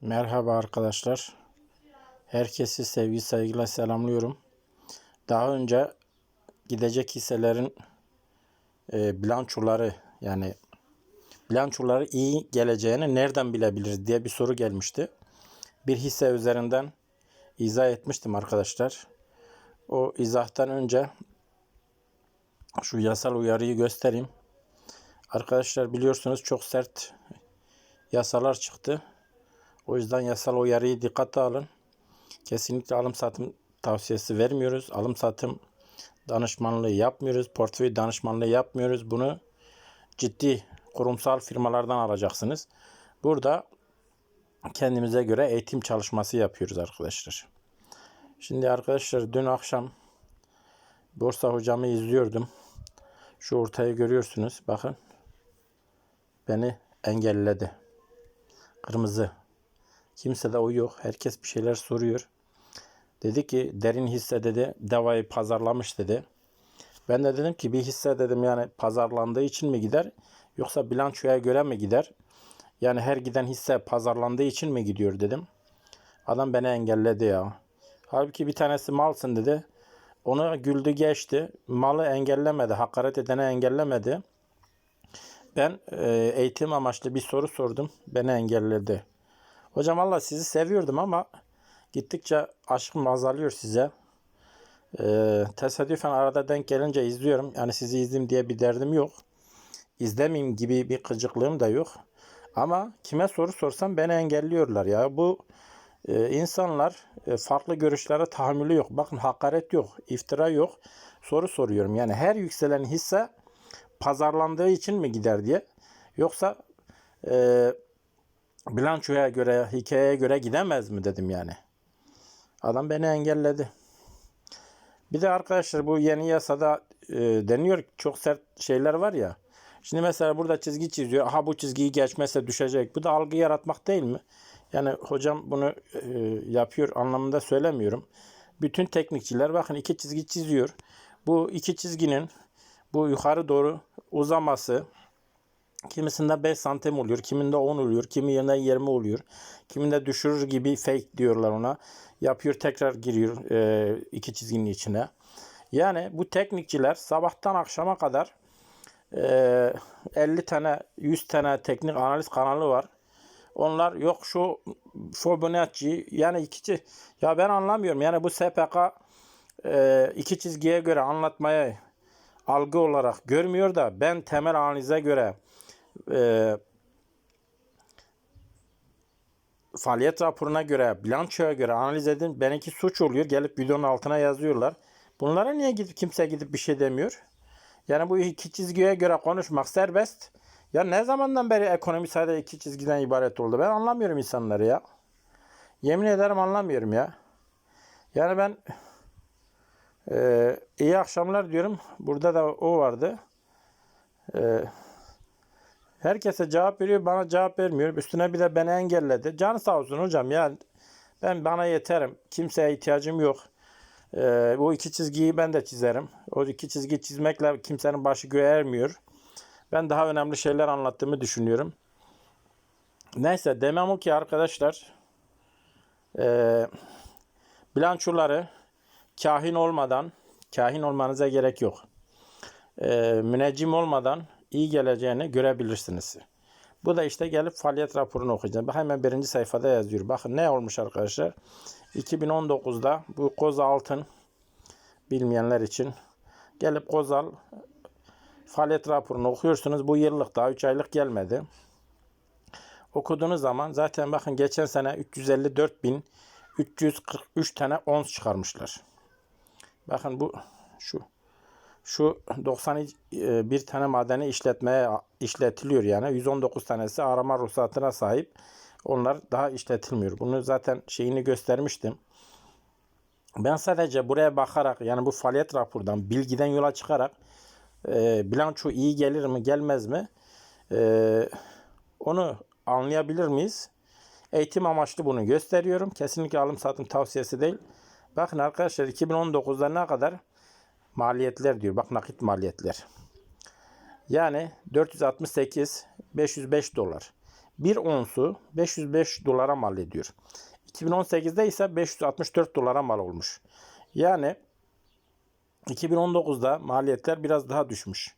Merhaba arkadaşlar. Herkesi sevgi saygıyla selamlıyorum. Daha önce gidecek hisselerin e, bilançoları yani bilançoları iyi geleceğini nereden bilebiliriz diye bir soru gelmişti. Bir hisse üzerinden izah etmiştim arkadaşlar. O izahtan önce şu yasal uyarıyı göstereyim. Arkadaşlar biliyorsunuz çok sert yasalar çıktı. O yüzden yasal uyarıyı dikkate alın. Kesinlikle alım satım tavsiyesi vermiyoruz. Alım satım danışmanlığı yapmıyoruz. Portföy danışmanlığı yapmıyoruz. Bunu ciddi kurumsal firmalardan alacaksınız. Burada kendimize göre eğitim çalışması yapıyoruz arkadaşlar. Şimdi arkadaşlar dün akşam Borsa hocamı izliyordum. Şu ortayı görüyorsunuz. Bakın. Beni engelledi. Kırmızı. Kimse de o yok. Herkes bir şeyler soruyor. Dedi ki derin hisse dedi devayı pazarlamış dedi. Ben de dedim ki bir hisse dedim yani pazarlandığı için mi gider yoksa bilançoya göre mi gider? Yani her giden hisse pazarlandığı için mi gidiyor dedim. Adam beni engelledi ya. Halbuki bir tanesi malsın dedi. Onu güldü geçti. Malı engellemedi. Hakaret edene engellemedi. Ben e, eğitim amaçlı bir soru sordum. Beni engelledi. Hocam Allah sizi seviyordum ama gittikçe aşkım azalıyor size. Ee, tesadüfen arada denk gelince izliyorum. Yani sizi izleyeyim diye bir derdim yok. İzlemeyeyim gibi bir gıcıklığım da yok. Ama kime soru sorsam beni engelliyorlar ya. Bu e, insanlar e, farklı görüşlere tahammülü yok. Bakın hakaret yok, iftira yok. Soru soruyorum. Yani her yükselen hisse pazarlandığı için mi gider diye. Yoksa e, bilançoya göre, hikayeye göre gidemez mi dedim yani. Adam beni engelledi. Bir de arkadaşlar bu yeni yasada e, deniyor çok sert şeyler var ya. Şimdi mesela burada çizgi çiziyor. Aha bu çizgiyi geçmezse düşecek. Bu da algı yaratmak değil mi? Yani hocam bunu e, yapıyor anlamında söylemiyorum. Bütün teknikçiler bakın iki çizgi çiziyor. Bu iki çizginin bu yukarı doğru uzaması Kimisinde 5 santim oluyor, kiminde 10 oluyor, kimi yerine 20 oluyor. Kiminde düşürür gibi fake diyorlar ona. Yapıyor tekrar giriyor e, iki çizginin içine. Yani bu teknikçiler sabahtan akşama kadar e, 50 tane 100 tane teknik analiz kanalı var. Onlar yok şu Fibonacci yani iki ya ben anlamıyorum. Yani bu SPK e, iki çizgiye göre anlatmaya algı olarak görmüyor da ben temel analize göre e, faaliyet raporuna göre, bilançoya göre analiz edin. Benimki suç oluyor. Gelip videonun altına yazıyorlar. Bunlara niye gidip kimse gidip bir şey demiyor? Yani bu iki çizgiye göre konuşmak serbest. Ya ne zamandan beri ekonomi sadece iki çizgiden ibaret oldu? Ben anlamıyorum insanları ya. Yemin ederim anlamıyorum ya. Yani ben e, iyi akşamlar diyorum. Burada da o vardı. E, Herkese cevap veriyor, bana cevap vermiyor. Üstüne bir de beni engelledi. Canı sağ olsun hocam ya. Ben bana yeterim. Kimseye ihtiyacım yok. Ee, bu iki çizgiyi ben de çizerim. O iki çizgiyi çizmekle kimsenin başı göğe ermiyor. Ben daha önemli şeyler anlattığımı düşünüyorum. Neyse demem o ki arkadaşlar e, bilançoları kahin olmadan kahin olmanıza gerek yok. E, müneccim olmadan iyi geleceğini görebilirsiniz. Bu da işte gelip faaliyet raporunu okuyacağım. Hemen birinci sayfada yazıyor. Bakın ne olmuş arkadaşlar. 2019'da bu Koza Altın bilmeyenler için gelip Kozal faaliyet raporunu okuyorsunuz. Bu yıllık daha 3 aylık gelmedi. Okuduğunuz zaman zaten bakın geçen sene 354.343 tane ons çıkarmışlar. Bakın bu şu şu 91 tane madeni işletmeye işletiliyor yani 119 tanesi arama ruhsatına sahip. Onlar daha işletilmiyor. Bunu zaten şeyini göstermiştim. Ben sadece buraya bakarak yani bu faaliyet rapordan bilgiden yola çıkarak e, bilanço iyi gelir mi gelmez mi e, onu anlayabilir miyiz? Eğitim amaçlı bunu gösteriyorum. Kesinlikle alım satım tavsiyesi değil. Bakın arkadaşlar 2019'da ne kadar maliyetler diyor. Bak nakit maliyetler. Yani 468 505 dolar. bir onsu 505 dolara mal ediyor. 2018'de ise 564 dolara mal olmuş. Yani 2019'da maliyetler biraz daha düşmüş.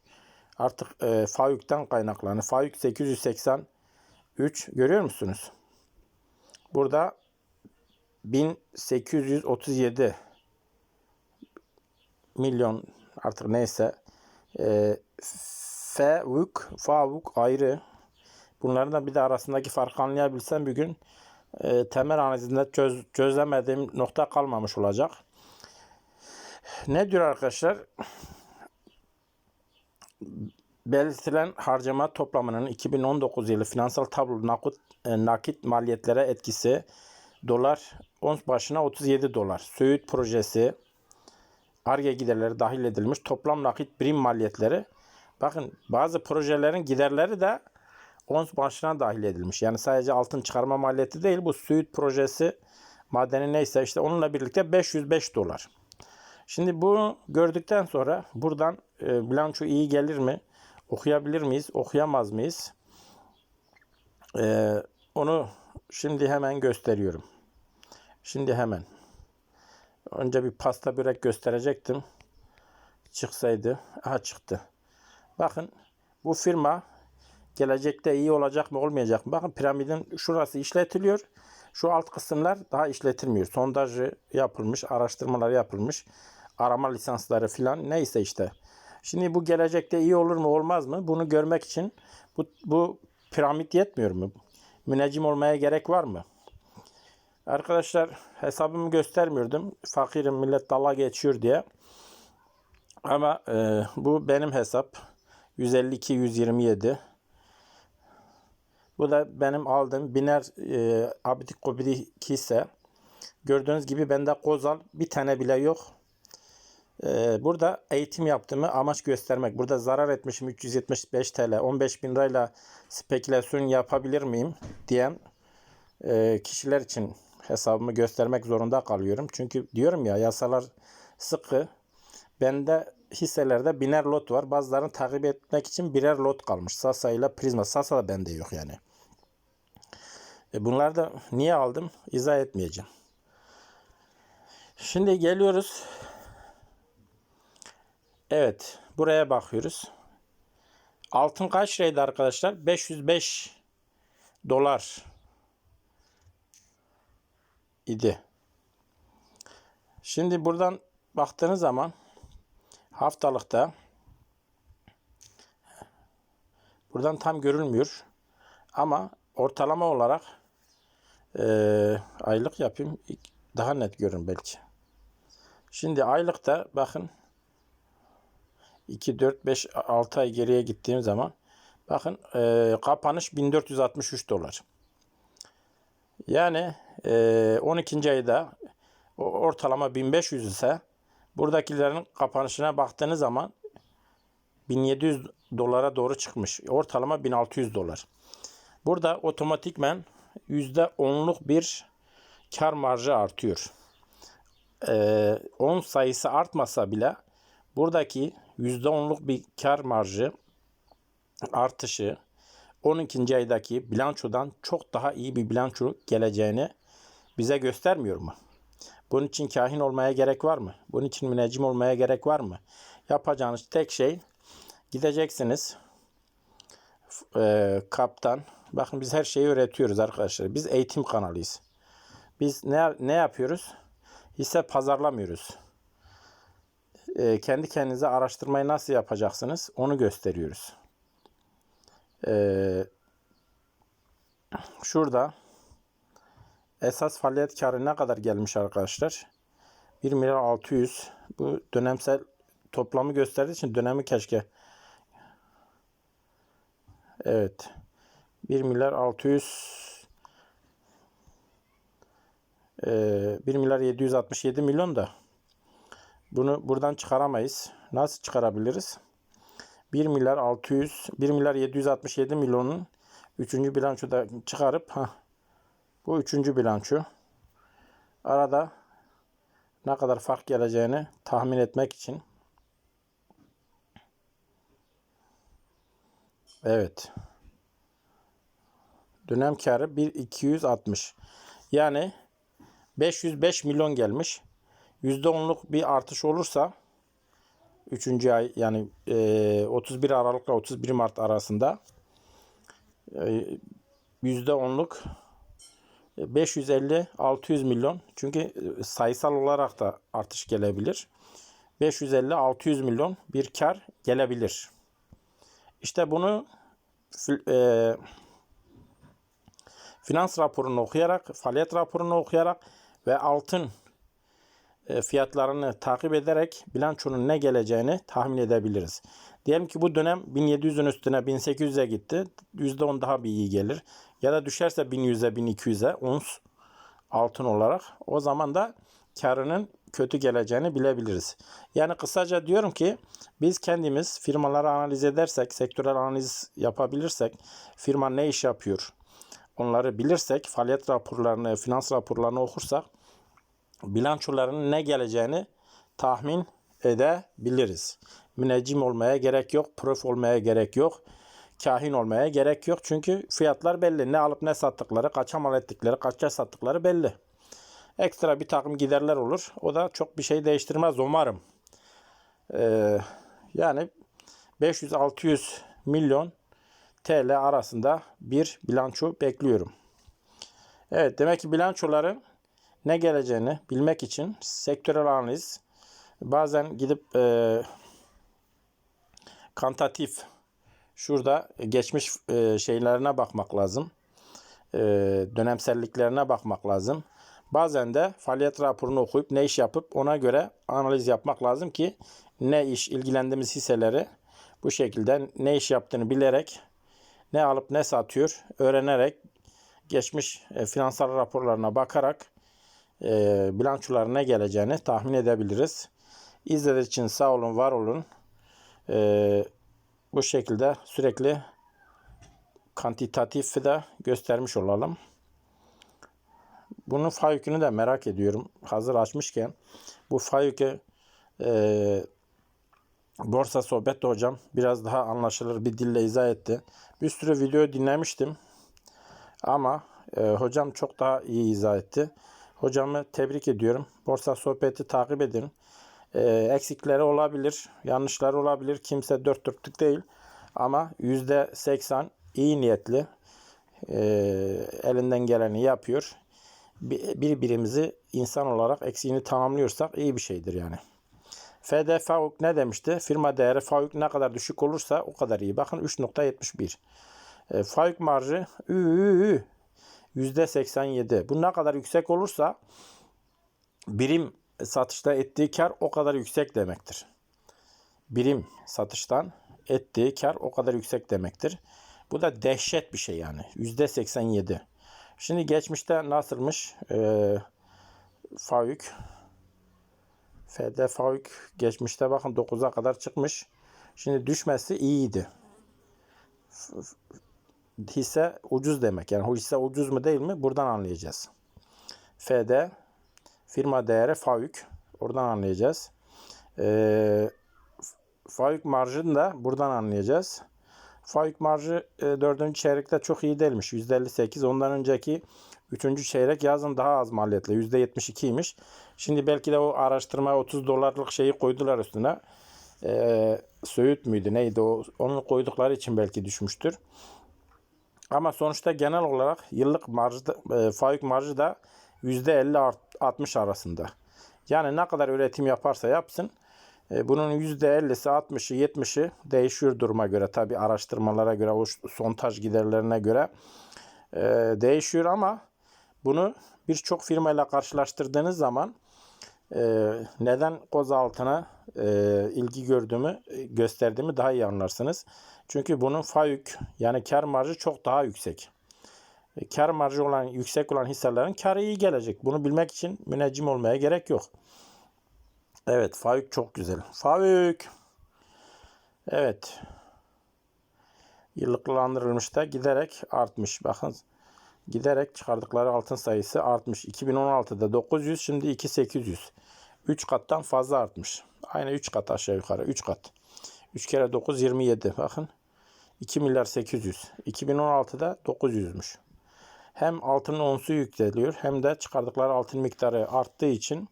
Artık e, FAÜK'ten kaynaklanıyor. FAÜK 883 görüyor musunuz? Burada 1837 milyon artık neyse e, FAVUK, FAVUK ayrı. Bunların da bir de arasındaki farkı anlayabilsem bir gün e, temel analizinde çöz, çözemediğim nokta kalmamış olacak. Ne diyor arkadaşlar? Belirtilen harcama toplamının 2019 yılı finansal tablo nakit, e, nakit maliyetlere etkisi dolar ons başına 37 dolar. Söğüt projesi ARGE giderleri dahil edilmiş. Toplam nakit birim maliyetleri bakın bazı projelerin giderleri de ons başına dahil edilmiş. Yani sadece altın çıkarma maliyeti değil bu Söğüt projesi madeni neyse işte onunla birlikte 505 dolar. Şimdi bunu gördükten sonra buradan e, bilanço iyi gelir mi? Okuyabilir miyiz? Okuyamaz mıyız? E, onu şimdi hemen gösteriyorum. Şimdi hemen. Önce bir pasta börek gösterecektim. Çıksaydı. Aha çıktı. Bakın bu firma gelecekte iyi olacak mı olmayacak mı? Bakın piramidin şurası işletiliyor. Şu alt kısımlar daha işletilmiyor. Sondajı yapılmış, araştırmalar yapılmış. Arama lisansları filan neyse işte. Şimdi bu gelecekte iyi olur mu olmaz mı? Bunu görmek için bu, bu piramit yetmiyor mu? Müneccim olmaya gerek var mı? Arkadaşlar hesabımı göstermiyordum. Fakirim millet dala geçiyor diye. Ama e, bu benim hesap. 152 127. Bu da benim aldığım biner e, abidik gubidik hisse. Gördüğünüz gibi bende kozal bir tane bile yok. E, burada eğitim yaptığımı amaç göstermek. Burada zarar etmişim 375 TL. 15 bin lirayla spekülasyon yapabilir miyim diyen e, kişiler için hesabımı göstermek zorunda kalıyorum. Çünkü diyorum ya yasalar sıkı. Bende hisselerde biner lot var. Bazılarını takip etmek için birer lot kalmış. Sasa ile Prisma. Sasa da bende yok yani. E bunları da niye aldım? İzah etmeyeceğim. Şimdi geliyoruz. Evet. Buraya bakıyoruz. Altın kaç liraydı arkadaşlar? 505 dolar idi. Şimdi buradan baktığınız zaman haftalıkta buradan tam görülmüyor ama ortalama olarak e, aylık yapayım daha net görün belki. Şimdi aylıkta bakın 2, 4, 5, 6 ay geriye gittiğim zaman bakın e, kapanış 1463 dolar. Yani 12. ayda ortalama 1500 ise buradakilerin kapanışına baktığınız zaman 1700 dolara doğru çıkmış. Ortalama 1600 dolar. Burada otomatikmen %10'luk bir kar marjı artıyor. Ee, 10 sayısı artmasa bile buradaki %10'luk bir kar marjı artışı 12. aydaki bilançodan çok daha iyi bir bilanço geleceğini bize göstermiyor mu? Bunun için kahin olmaya gerek var mı? Bunun için müneccim olmaya gerek var mı? Yapacağınız tek şey gideceksiniz e, kaptan. Bakın biz her şeyi öğretiyoruz arkadaşlar. Biz eğitim kanalıyız. Biz ne, ne yapıyoruz? Hisse pazarlamıyoruz. E, kendi kendinize araştırmayı nasıl yapacaksınız? Onu gösteriyoruz. Ee, şurada esas faaliyet karı ne kadar gelmiş arkadaşlar? 1 milyar 600. Bu dönemsel toplamı gösterdiği için dönemi keşke. Evet. 1 milyar 600 ee, 1 milyar 767 milyon da bunu buradan çıkaramayız. Nasıl çıkarabiliriz? 1 milyar 600, 1 milyar 767 milyonun 3. bilançoda çıkarıp ha bu 3. bilanço arada ne kadar fark geleceğini tahmin etmek için Evet. Dönem karı 1260. Yani 505 milyon gelmiş. %10'luk bir artış olursa 3. ay yani e, 31 Aralık ile 31 Mart arasında e, %10'luk 550-600 milyon. Çünkü e, sayısal olarak da artış gelebilir. 550-600 milyon bir kar gelebilir. İşte bunu e, finans raporunu okuyarak, faaliyet raporunu okuyarak ve altın e, fiyatlarını takip ederek bilançonun ne geleceğini tahmin edebiliriz. Diyelim ki bu dönem 1700'ün üstüne 1800'e gitti. %10 daha bir iyi gelir. Ya da düşerse 1100'e 1200'e ons altın olarak o zaman da karının kötü geleceğini bilebiliriz. Yani kısaca diyorum ki biz kendimiz firmaları analiz edersek, sektörel analiz yapabilirsek, firma ne iş yapıyor onları bilirsek, faaliyet raporlarını, finans raporlarını okursak bilançolarının ne geleceğini tahmin edebiliriz. Müneccim olmaya gerek yok, prof olmaya gerek yok, kahin olmaya gerek yok. Çünkü fiyatlar belli. Ne alıp ne sattıkları, kaça mal ettikleri, kaça sattıkları belli. Ekstra bir takım giderler olur. O da çok bir şey değiştirmez umarım. Ee, yani 500-600 milyon TL arasında bir bilanço bekliyorum. Evet demek ki bilançoların ne geleceğini bilmek için sektörel analiz bazen gidip e, kantatif şurada geçmiş e, şeylerine bakmak lazım. E, dönemselliklerine bakmak lazım. Bazen de faaliyet raporunu okuyup ne iş yapıp ona göre analiz yapmak lazım ki ne iş ilgilendiğimiz hisseleri bu şekilde ne iş yaptığını bilerek ne alıp ne satıyor öğrenerek geçmiş e, finansal raporlarına bakarak e, bilançoların ne geleceğini tahmin edebiliriz. İzlediğiniz için sağ olun, var olun. E, bu şekilde sürekli kantitatif de göstermiş olalım. Bunun fay yükünü de merak ediyorum. Hazır açmışken bu fay yükü e, borsa sohbette hocam biraz daha anlaşılır bir dille izah etti. Bir sürü video dinlemiştim. Ama e, hocam çok daha iyi izah etti. Hocamı tebrik ediyorum. Borsa sohbeti takip edin. E, eksikleri olabilir, yanlışları olabilir. Kimse dört dörtlük değil. Ama yüzde seksen iyi niyetli e, elinden geleni yapıyor. Bir- Birbirimizi insan olarak eksiğini tamamlıyorsak iyi bir şeydir yani. FD FAUK ne demişti? Firma değeri FAUK ne kadar düşük olursa o kadar iyi. Bakın 3.71. E, FAUK marjı ü, ü, ü, %87. Bu ne kadar yüksek olursa birim satışta ettiği kar o kadar yüksek demektir. Birim satıştan ettiği kar o kadar yüksek demektir. Bu da dehşet bir şey yani. %87. Şimdi geçmişte nasılmış? Ee, FAUK FD FAUK geçmişte bakın 9'a kadar çıkmış. Şimdi düşmesi iyiydi. Hisse ucuz demek. Yani hisse ucuz mu değil mi? Buradan anlayacağız. FD firma değeri FAUK. Oradan anlayacağız. Ee, FAUK marjını da buradan anlayacağız. FAUK marjı e, 4. çeyrekte çok iyi değilmiş. %58. Ondan önceki 3. çeyrek yazın daha az maliyetli. %72'ymiş. Şimdi belki de o araştırma 30 dolarlık şeyi koydular üstüne. Ee, Söğüt müydü neydi o? Onu koydukları için belki düşmüştür. Ama sonuçta genel olarak yıllık marjı da, e, faik marjı da %50-60 arasında. Yani ne kadar üretim yaparsa yapsın e, bunun %50'si 60'ı 70'i değişiyor duruma göre. Tabi araştırmalara göre o sontaj giderlerine göre e, değişiyor ama bunu birçok firmayla karşılaştırdığınız zaman e, neden koz altına ilgi gördüğümü gösterdiğimi daha iyi anlarsınız. Çünkü bunun FAÜK yani kar marjı çok daha yüksek. Kar marjı olan yüksek olan hisselerin karı iyi gelecek. Bunu bilmek için müneccim olmaya gerek yok. Evet FAÜK çok güzel. FAÜK. Evet. Yıllıklandırılmış da giderek artmış. Bakın giderek çıkardıkları altın sayısı artmış. 2016'da 900 şimdi 2800. 3 kattan fazla artmış. Aynı 3 kat aşağı yukarı 3 kat. 3 kere 9 27 bakın. 2 milyar 800. 2016'da 900'müş. Hem altının onsu yükseliyor hem de çıkardıkları altın miktarı arttığı için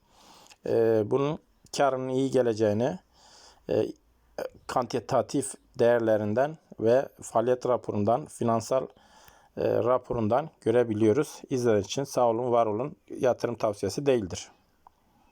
e, bunun karının iyi geleceğini e, kantitatif değerlerinden ve faaliyet raporundan, finansal e, raporundan görebiliyoruz. İzlediğiniz için sağ olun, var olun. Yatırım tavsiyesi değildir.